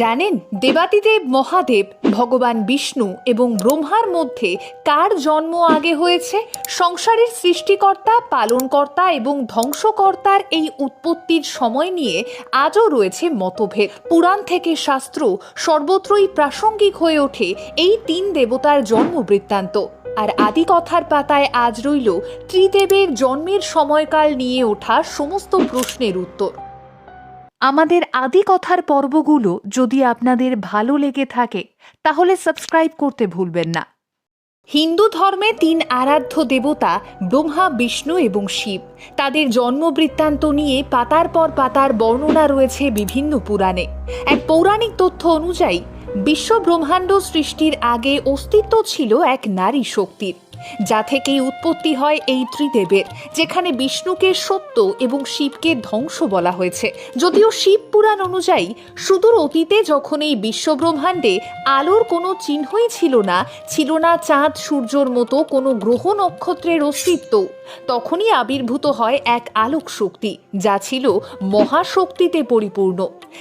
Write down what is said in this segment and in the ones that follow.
জানেন দেবাদিদেব মহাদেব, ভগবান বিষ্ণু এবং ব্রহ্মার মধ্যে কার জন্ম আগে হয়েছে? সংসারের সৃষ্টিকর্তা, পালনকর্তা এবং ধ্বংসকর্তার এই উৎপত্তির সময় নিয়ে আজও রয়েছে মতভেদ। পুরাণ থেকে শাস্ত্র সর্বত্রই প্রাসঙ্গিক হয়ে ওঠে এই তিন দেবতার জন্ম বৃত্তান্ত আর আদি কথার পাতায় আজ রইল, ত্রিদেবের জন্মের সময়কাল নিয়ে ওঠা সমস্ত প্রশ্নের উত্তর। আমাদের আদি কথার পর্বগুলো যদি আপনাদের ভালো লেগে থাকে, তাহলে সাবস্ক্রাইব করতে ভুলবেন না। হিন্দু ধর্মে তিন আরাধ্য দেবতা, ব্রহ্মা, বিষ্ণু এবং শিব। তাদের জন্ম বৃত্তান্ত নিয়ে পাতার পর পাতার বর্ণনা রয়েছে বিভিন্ন পুরাণে। এক পৌরাণিক তথ্য অনুযায়ী বিশ্ব ব্রহ্মাণ্ড সৃষ্টির আগে অস্তিত্ব ছিল এক নারী শক্তির। যা থেকেই উৎপত্তি হয় এই ত্রিদেবের, যেখানে বিষ্ণুকে সত্য এবং শিবকে ধ্বংস বলা হয়েছে। যদিও শিব পুরাণ অনুযায়ী, সুদূর অতীতে যখন এই বিশ্বব্রহ্মাণ্ডে আলোর কোনো চিহ্নই ছিল না ছিল না চাঁদ, সূর্যর মতো কোনো গ্রহ নক্ষত্রের অস্তিত্ব, তখনই আবির্ভূত হয় এক আলোক শক্তি, যা ছিল মহাশক্তিতে পরিপূর্ণ,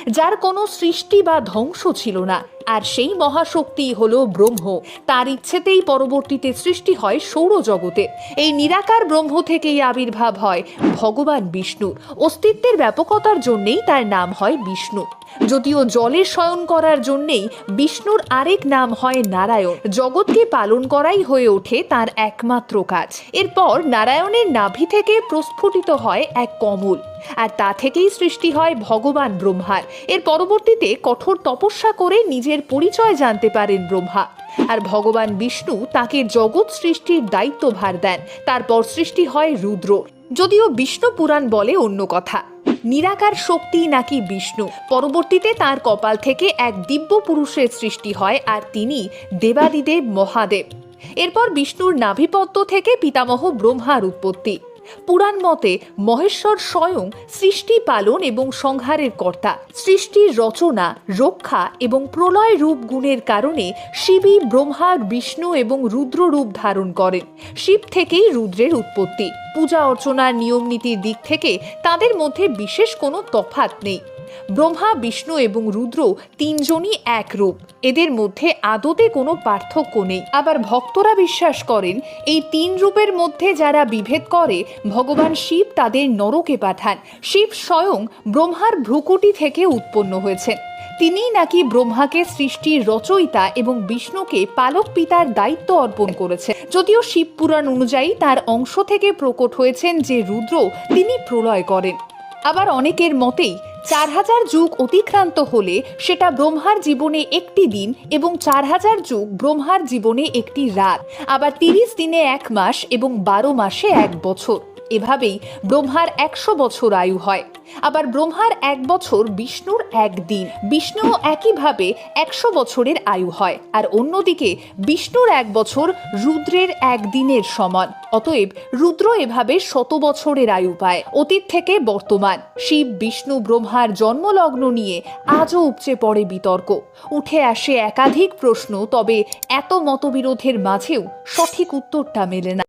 যার কোনো সৃষ্টি বা ধ্বংস ছিল না। আর সেই মহাশক্তি হলো ব্রহ্ম। তার ইচ্ছেতেই পরবর্তীতে সৃষ্টি হয় সৌরজগতে। এই নিরাকার ব্রহ্ম থেকেই আবির্ভাব হয় ভগবান বিষ্ণুর অস্তিত্বের ব্যাপকতার জন্যেই তার নাম হয় বিষ্ণু। যদিও জলে শয়ন করার জন্যেই বিষ্ণুর আরেক নাম হয় নারায়ণ। জগৎকে পালন করাই হয়ে ওঠে তার একমাত্র কাজ। এরপর নারায়ণের নাভি থেকে প্রস্ফুটিত হয় এক কমল। আর তা থেকেই সৃষ্টি হয় ভগবান ব্রহ্মার। এর পরবর্তীতে কঠোর তপস্যা করে নিজের পরিচয় জানতে পারেন ব্রহ্মা। আর ভগবান বিষ্ণু তাকে জগৎ সৃষ্টির দায়িত্ব ভার দেন, তারপর সৃষ্টি হয় রুদ্র। যদিও বিষ্ণু পুরাণ বলে অন্য কথা। নিরাকার শক্তি নাকি বিষ্ণু? পরবর্তীতে তার কপাল থেকে এক দিব্য পুরুষের সৃষ্টি হয়, আর তিনি দেবাদিদেব মহাদেব। এরপর বিষ্ণুর নাভিপত্য থেকে পিতামহ ব্রহ্মার উৎপত্তি। পুরাণ মতে মহেশ্বর স্বয়ং সৃষ্টি পালন এবং সংহারের কর্তা। সৃষ্টির রচনা, রক্ষা এবং প্রলয় রূপ গুণের কারণে শিবই ব্রহ্মার বিষ্ণু এবং রুদ্র রূপ ধারণ করেন। শিব থেকেই রুদ্রের উৎপত্তি। পূজা অর্চনার নিয়ম নীতির দিক থেকে তাদের মধ্যে বিশেষ কোনো তফাত নেই। ব্রহ্মা, বিষ্ণু এবং রুদ্র তিনজনই এক রূপ এদের মধ্যে আদতে কোনো পার্থক্য নেই। আবার ভক্তরা বিশ্বাস করেন, এই তিন রূপের মধ্যে যারা বিভেদ করে, ভগবান শিব তাদের নরকে পাঠান। শিব স্বয়ং ব্রহ্মার ভ্রুকুটি থেকে উৎপন্ন হয়েছেন। তিনিই নাকি ব্রহ্মাকে সৃষ্টির রচয়িতা এবং বিষ্ণুকে পালক পিতার দায়িত্ব অর্পণ করেছে যদিও শিব পুরাণ অনুযায়ী তার অংশ থেকে প্রকট হয়েছেন যে রুদ্র তিনি প্রলয় করেন। আবার অনেকের মতেই চার হাজার যুগ অতিক্রান্ত হলে সেটা ব্রহ্মার জীবনে একটি দিন এবং চার হাজার যুগ ব্রহ্মার জীবনে একটি রাত, আবার তিরিশ দিনে এক মাস এবং বারো মাসে এক বছর। এভাবেই ব্রহ্মার একশো বছর আয়ু হয়। আবার ব্রহ্মার এক বছর বিষ্ণুর এক দিন। বিষ্ণুও একইভাবে একশো বছরের আয়ু হয়। আর অন্যদিকে বিষ্ণুর এক বছর রুদ্রের একদিনের সমান। অতএব রুদ্র এভাবে শত বছরের আয়ু পায়। অতীত থেকে বর্তমান। শিব, বিষ্ণু, ব্রহ্মার জন্মলগ্ন নিয়ে আজও উপচে পড়ে বিতর্ক। উঠে আসে একাধিক প্রশ্ন, তবে এত মতবিরোধের মাঝেও সঠিক উত্তরটা মেলে না।